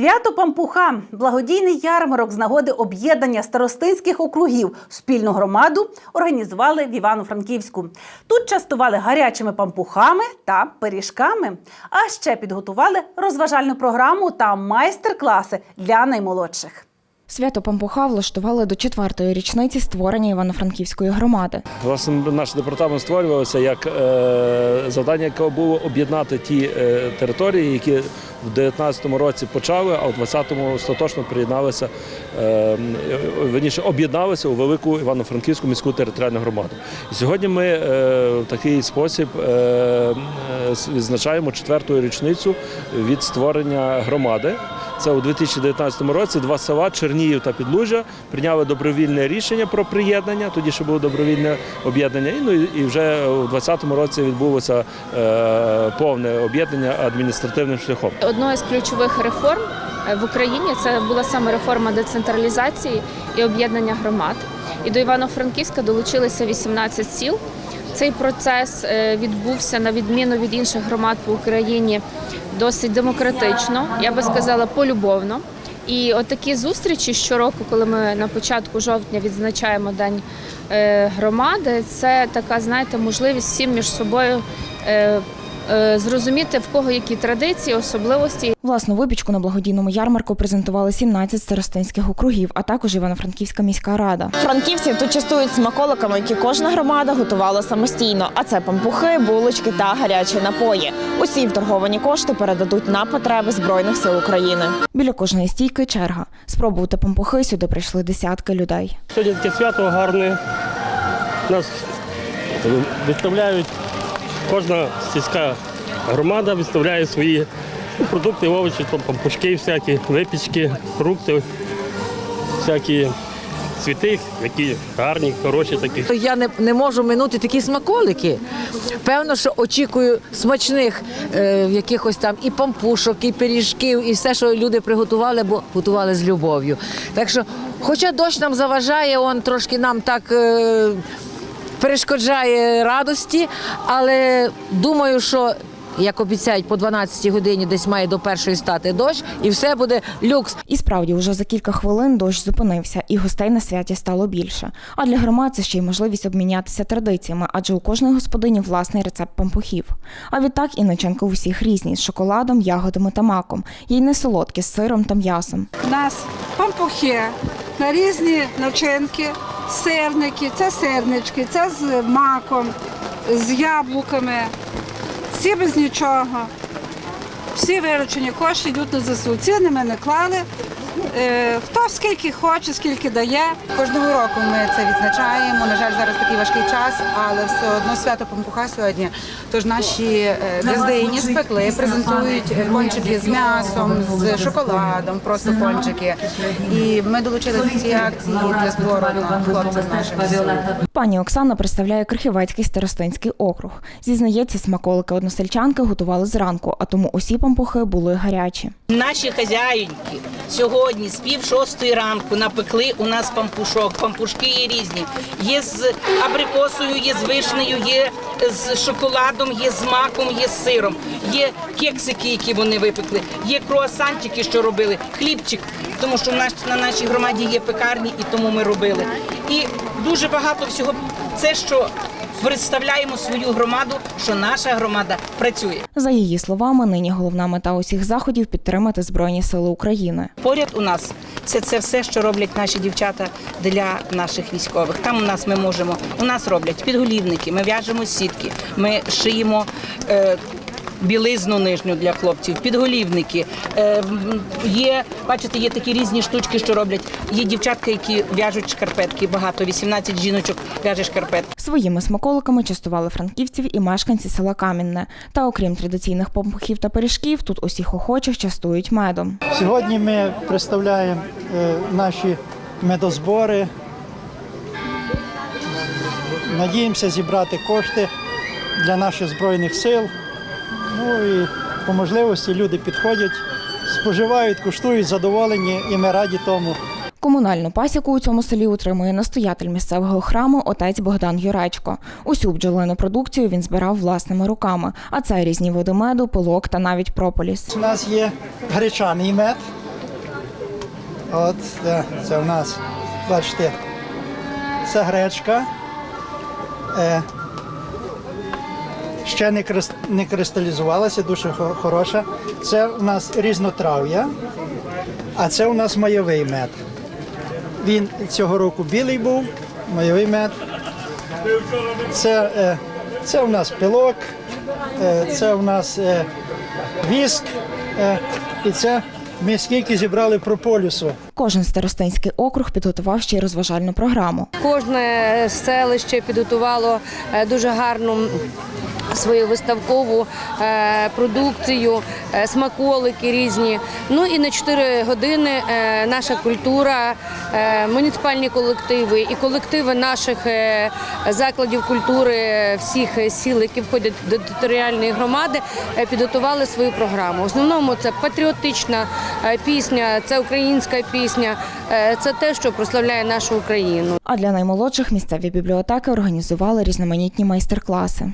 Свято Пампуха благодійний ярмарок з нагоди об'єднання старостинських округів спільну громаду організували в Івано-Франківську. Тут частували гарячими пампухами та пиріжками. А ще підготували розважальну програму та майстер-класи для наймолодших. Свято Пампуха влаштували до четвертої річниці створення Івано-Франківської громади. Власне, наш департамент створювався як е, завдання, яке було об'єднати ті е, території, які в 19-му році почали, а в 20-му остаточно приєдналися, е, верніше об'єдналися у велику Івано-Франківську міську територіальну громаду. Сьогодні ми в такий спосіб відзначаємо четверту річницю від створення громади. Це у 2019 році два села Чернігів та Підлужжя прийняли добровільне рішення про приєднання. Тоді ще було добровільне об'єднання. І, ну, і вже у 2020 році відбулося е, повне об'єднання адміністративним шляхом. Одною з ключових реформ е, в Україні це була саме реформа децентралізації і об'єднання громад. І до Івано-Франківська долучилися 18 сіл. Цей процес е, відбувся на відміну від інших громад по Україні досить демократично, я би сказала, полюбовно. І отакі зустрічі щороку, коли ми на початку жовтня відзначаємо День е, громади, це така, знаєте, можливість всім між собою е, зрозуміти, в кого які традиції, особливості. Власну випічку на благодійному ярмарку презентували 17 старостинських округів, а також Івано-Франківська міська рада. Франківців тут частують смаколиками, які кожна громада готувала самостійно. А це пампухи, булочки та гарячі напої. Усі вторговані кошти передадуть на потреби збройних сил України. Біля кожної стійки черга. Спробувати пампухи сюди прийшли десятки людей. Сьогодні таке свято гарне. Нас виставляють, кожна сільська громада виставляє свої продукти, овочі, там, пампушки всякі, випічки, фрукти, всякі цвіти, які гарні, хороші такі. Я не, не можу минути такі смаколики. Певно, що очікую смачних е, якихось там і пампушок, і пиріжків, і все, що люди приготували, бо готували з любов'ю. Так що, хоча дощ нам заважає, он трошки нам так. Е, Перешкоджає радості, але думаю, що як обіцяють по 12 годині десь має до першої стати дощ, і все буде люкс. І справді, уже за кілька хвилин дощ зупинився, і гостей на святі стало більше. А для громад це ще й можливість обмінятися традиціями, адже у кожної господині власний рецепт пампухів. А відтак і начинки у всіх різні з шоколадом, ягодами та маком. Є й не солодкі з сиром та м'ясом. У нас пампухи на різні начинки, сирники, це сирнички, це з маком, з яблуками, всі без нічого. Всі виручені кошти йдуть на ЗСУ. Ціни ми не клали. Е, Хто скільки хоче, скільки дає. Кожного року ми це відзначаємо. На жаль, зараз такий важкий час, але все одно свято Пампуха сьогодні. Тож наші е, газдині спекли, презентують пончики з м'ясом, з шоколадом, просто пончики. І ми долучилися до цієї акції для збору на хлопців наших. Пані Оксана представляє Крихівецький старостинський округ. Зізнається, смаколики односельчанки готували зранку, а тому усі пампухи були гарячі. Наші хазяїнки сьогодні з пів шостої ранку напекли у нас пампушок. Пампушки є різні. Є з абрикосою, є з вишнею, є з шоколадом, є з маком, є з сиром. Є кексики, які вони випекли, є круасанчики, що робили, хлібчик, тому що на нашій громаді є пекарні, і тому ми робили. І дуже багато всього. Це що представляємо свою громаду, що наша громада працює. За її словами, нині головна мета усіх заходів підтримати Збройні Сили України. Поряд у нас це, це все, що роблять наші дівчата для наших військових. Там у нас ми можемо, у нас роблять підголівники, ми в'яжемо сітки, ми шиємо. Е, Білизну нижню для хлопців, підголівники. Е, є, бачите, є такі різні штучки, що роблять. Є дівчатка, які в'яжуть шкарпетки. Багато 18 жіночок в'яже шкарпетки. Своїми смаколиками частували франківців і мешканці села Камінне. Та окрім традиційних пампухів та пиріжків, тут усіх охочих частують медом. Сьогодні ми представляємо е, наші медозбори. Надіємося зібрати кошти для наших Збройних сил. Ну і по можливості люди підходять, споживають, куштують задоволені, і ми раді тому. Комунальну пасіку у цьому селі утримує настоятель місцевого храму отець Богдан Юречко. Усю бджолину продукцію він збирав власними руками, а це різні види меду, пилок та навіть прополіс. У нас є гречаний мед, От це, це в нас, бачите, це гречка. Ще не, не кристалізувалася, дуже хо- хороша. Це у нас різнотрав'я, а це у нас майовий мед. Він цього року білий був, майовий мед. Це, е, це у нас пилок, е, це у нас е, віск, е, і це ми скільки зібрали прополісу. Кожен старостинський округ підготував ще й розважальну програму. Кожне селище підготувало дуже гарну свою виставкову е, продукцію, е, смаколики різні. Ну і на 4 години е, наша культура, муніципальні колективи і колективи наших закладів культури всіх сіл, які входять до територіальної громади, підготували свою програму. В основному це патріотична пісня, це українська пісня, це те, що прославляє нашу Україну. А для наймолодших місцеві бібліотеки організували різноманітні майстер-класи.